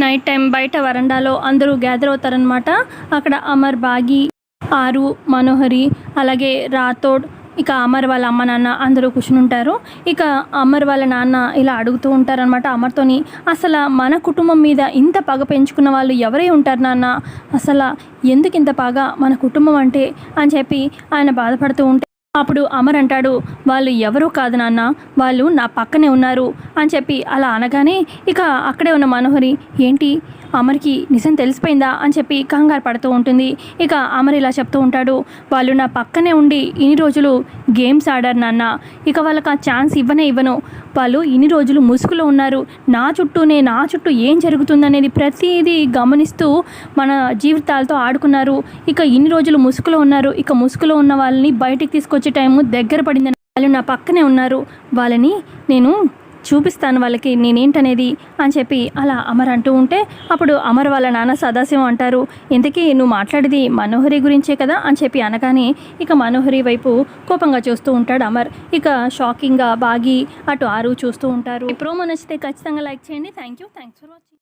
Night time బయట వరండాలో అందరూ గ్యాదర్ అవుతారనమాట అక్కడ అమర్ బాగి ఆరు మనోహరి అలాగే రాథోడ్ ఇక అమర్ వాళ్ళ అమ్మ నాన్న అందరూ కూర్చుని ఉంటారు ఇక అమర్ వాళ్ళ నాన్న ఇలా అడుగుతూ ఉంటారనమాట అమర్తోని అసలు మన కుటుంబం మీద ఇంత పగ పెంచుకున్న వాళ్ళు ఎవరై ఉంటారు నాన్న? అసలు ఎందుకు ఇంత పగ మన కుటుంబం అంటే? అని చెప్పి ఆయన బాధపడుతూ ఉంటే అప్పుడు అమర్ అంటాడు వాళ్ళు ఎవరూ కాదు నాన్న వాళ్ళు నా పక్కనే ఉన్నారు అని చెప్పి అలా అనగానే ఇక అక్కడే ఉన్న మనోహరి ఏంటి? అమర్కి నిజం తెలిసిపోయిందా? అని చెప్పి కంగారు పడుతూ ఉంటుంది. ఇక అమర్ ఇలా చెప్తూ ఉంటాడు వాళ్ళు నా పక్కనే ఉండి ఇన్ని రోజులు గేమ్స్ ఆడారు నాన్న ఇక వాళ్ళకి ఆ ఛాన్స్ ఇవ్వనే ఇవ్వను. వాళ్ళు ఇన్ని రోజులు ముసుగులో ఉన్నారు నా చుట్టూనే నా చుట్టూ ఏం జరుగుతుందనేది ప్రతిదీ గమనిస్తూ మన జీవితాలతో ఆడుకున్నారు. ఇక ఇన్ని రోజులు ముసుగులో ఉన్నారు ఇక ముసుగులో ఉన్న వాళ్ళని బయటికి తీసుకొచ్చి టైము దగ్గర పడిందని వాళ్ళు నా పక్కనే ఉన్నారు. వాళ్ళని నేను చూపిస్తాను వాళ్ళకి నేనేంటనేది అని చెప్పి అలా అమర్ అంటూ ఉంటే అప్పుడు అమర్ వాళ్ళ నాన్న సదాశివం అంటారు. ఇంతకీ నువ్వు మాట్లాడేది మనోహరి గురించే కదా? అని చెప్పి అనగానే ఇక మనోహరి వైపు కోపంగా చూస్తూ ఉంటాడు అమర్. ఇక షాకింగ్గా బాగి అటు ఆరు చూస్తూ ఉంటారు. ప్రోమో నచ్చితే ఖచ్చితంగా లైక్ చేయండి. Thank you thanks for watching.